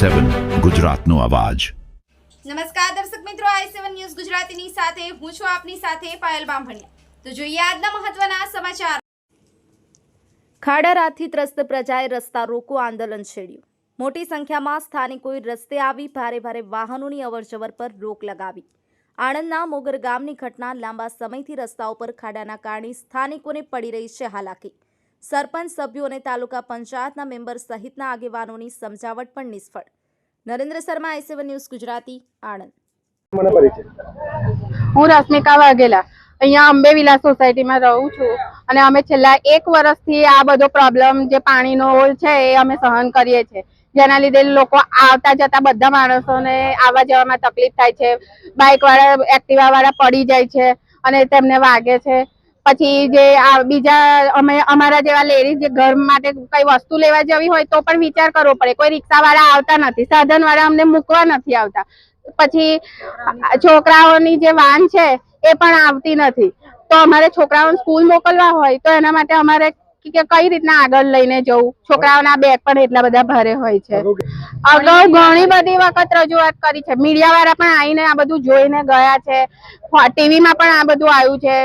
સેવન ગુજરાતનો અવાજ. નમસ્કાર દર્શક મિત્રો આઈ સેવન ન્યૂઝ ગુજરાતીની સાથે હું છું આપની સાથે પાયલ બામભણિયા. તો જોઈએ આજના મહત્વના સમાચાર. ખાડા ત્રસ્ત પ્રજાએ રસ્તા રોકો આંદોલન છેડ્યું. મોટી સંખ્યામાં સ્થાનિકોએ રસ્તે આવી ભારે ભારે વાહનોની અવરજવર પર રોક લગાવી. આણંદના મોગર ગામની ઘટના લાંબા સમયથી રસ્તાઓ પર ખાડાના કારણે સ્થાનિકોને પડી રહી છે હાલાકી. સરપંચ સભ્યો અને તાલુકા પંચાયતના મેમ્બર સહિતના આગેવાનોની સમજાવટ પણ નિષ્ફળ. Narendra Sharma I seven news Gujarati Anand. હું રશ્મિકા વાઘેલા. અહીંયા અંબે વિલાસ સોસાયટીમાં રહું છું અને અમે છેલ્લા એક વર્ષથી આ બધો પ્રોબ્લેમ જે પાણીનો છે એ અમે સહન કરીએ છીએ. જેના લીધે લોકો આવતા જતા બધા માણસોને આવવા જવામાં તકલીફ થાય છે. બાઇક વાળા એક્ટિવા વાળા પડી જાય છે અને તેમને વાગે છે. પછી જે બીજા અમે અમારા જેવા લેડીઝ જે ઘર માટે કઈ વસ્તુ લેવા જવી હોય તો પણ વિચાર કરવો પડે. કોઈ રિક્ષા વાળા આવતા નથી સાધન વાળા અમને મૂકવા નથી આવતા. પછી છોકરાઓની જે વાન છે એ પણ આવતી નથી. તો અમારે છોકરાઓને સ્કૂલ મોકલવા હોય તો એના માટે અમારે કે કઈ રીતના આગળ લઈને જવું? છોકરાઓના બેગ પણ એટલા બધા ભારે હોય છે. અગાઉ ઘણી બધી વખત રજૂઆત કરી છે. મીડિયા વાળા પણ આવીને આ બધું જોઈને ગયા છે. ટીવીમાં પણ આ બધું આવ્યું છે.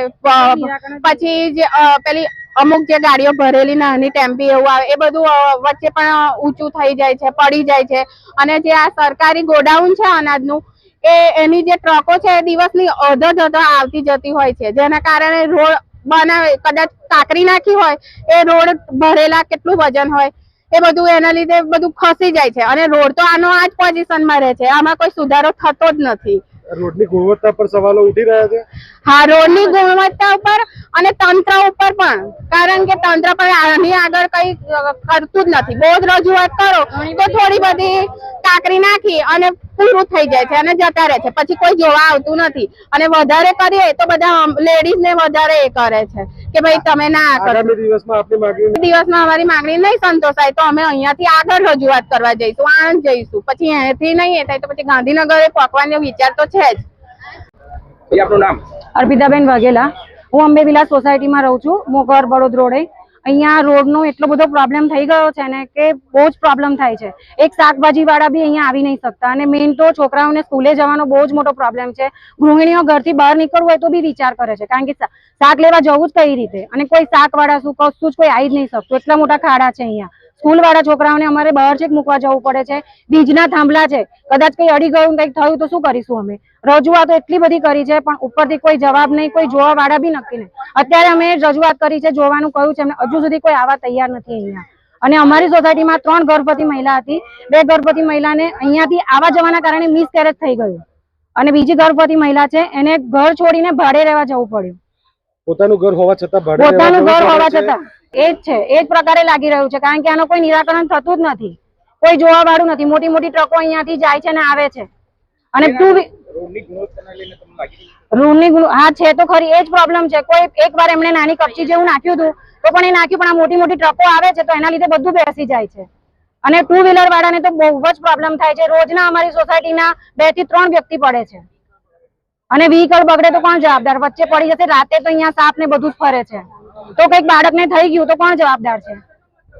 પછી જે પેલી અમુક જે ગાડીઓ ભરેલી નાની ટેમ્પી એવું આવે એ બધું વચ્ચે પણ ઊંચું થઈ જાય છે પડી જાય છે. અને જે આ સરકારી ગોડાઉન છે અનાજનું એ એની જે ટ્રકો છે એ દિવસની અધધ અધો આવતી જતી હોય છે. જેના કારણે રોડ બનાવે, કદાચ કાકરી નાખી હોય, એ રોડ ભરેલા કેટલું વજન હોય, એ બધું એના લીધે બધું ખસી જાય છે. અને રોડ તો આનો આ જ પોઝિશનમાં રહે છે. આમાં કોઈ સુધારો થતો જ નથી. રોડની ગુણવત્તા પર સવાલો ઉઠી રહ્યા છે? હા, રોડની ગુણવત્તા ઉપર અને તંત્ર ઉપર પણ. કારણ કે તંત્ર પણ આની આગળ કઈ કરતું જ નથી. બહુ જ રજૂઆત કરો તો થોડી બધી કાકરી નાખી અને પૂરું થઈ જાય છે અને જતા રહે છે. પછી કોઈ જોવા આવતું નથી. અને વધારે કરીએ તો બધા લેડીઝ ને વધારે એ કરે છે. કે ભાઈ તમે ના કરો. દિવસમાં આપની માંગણી દિવસમાં અમારી માંગણી નહીં સંતોષાય તો અમે અહીંયાથી આગળ રજૂઆત કરવા જઈશું આણંદ જઈશું. પછી અહીંયાથી નહીં થાય તો પછી ગાંધીનગરે પહોંચવાનો વિચાર તો છે જ. એ આપનું નામ? અર્પિતાબેન વાઘેલા. હું અંબે વિલાસ સોસાયટીમાં રહું છું મોગર બળોદ રોડે. અહીંયા રોડનો એટલો બધો પ્રોબ્લેમ થઈ ગયો છે ને કે બહુ જ પ્રોબ્લેમ થાય છે. એક શાકભાજીવાળા બી અહીંયા આવી નહીં શકતા અને મેઇન તો છોકરાઓને સ્કૂલે જવાનો બહુ જ મોટો પ્રોબ્લેમ છે. ગૃહિણીઓ ઘરથી બહાર નીકળવું હોય તો બી વિચાર કરે છે કારણ કે શાક લેવા જવું જ કઈ રીતે? અને કોઈ શાકવાળા શું, કશું જ કોઈ આવી જ નહીં શકતું. એટલા મોટા ખાડા છે અહીંયા. સ્કૂલ વાળા છોકરાઓને અમારે બહાર છેક મૂકવા જવું પડે છે. બીજના થાંભલા છે. કદાચ કઈ અડી ગયું કંઈક થયું તો શું કરીશું અમે? રજૂઆતો એટલી બધી કરી છે પણ ઉપરથી કોઈ જવાબ નહીં કોઈ જોવા વાળા બી નક્કી નહીં. અત્યારે અમે રજૂઆત કરી છે જોવાનું કહ્યું છે એમને હજુ સુધી કોઈ આવા તૈયાર નથી અહીંયા. અને અમારી સોસાયટીમાં ત્રણ ગર્ભવતી મહિલા હતી. બે ગર્ભવતી મહિલાને અહીંયાથી આવા જવાના કારણે મિસકેરેજ થઈ ગયું. અને બીજી ગર્ભવતી મહિલા છે એને ઘર છોડીને ભાડે રહેવા જવું પડ્યું. પોતાનું ઘર હોવા છતાં પોતાનું ઘર હોવા છતાં. એ જ છે એ જ પ્રકારે લાગી રહ્યું છે કારણ કે આનું કોઈ નિરાકરણ થતું જ નથી. કોઈ જોવા વાળું નથી. મોટી મોટી ટ્રકો અહીંયાથી જાય છે ને આવે છે. અને ટુ રૂમની હા છે તો ખરી એ જ પ્રોબ્લેમ છે. કોઈ એકવાર એમણે નાની કપચી જેવું નાખ્યું હતું તો પણ એ નાખ્યું પણ આ મોટી મોટી ટ્રકો આવે છે તો એના લીધે બધું બેસી જાય છે. અને ટુ વ્હીલર વાળાને તો બહુ જ પ્રોબ્લેમ થાય છે. રોજના અમારી સોસાયટીના બેથી ત્રણ વ્યક્તિ પડે છે. અને વ્હીકલ બગડે તો કોણ જવાબદાર? વચ્ચે પડી જશે રાતે તો અહીંયા સાપ ને બધું જ ફરે છે. તો કંઈક બાળકને થઈ ગયું તો કોણ જવાબદાર છે?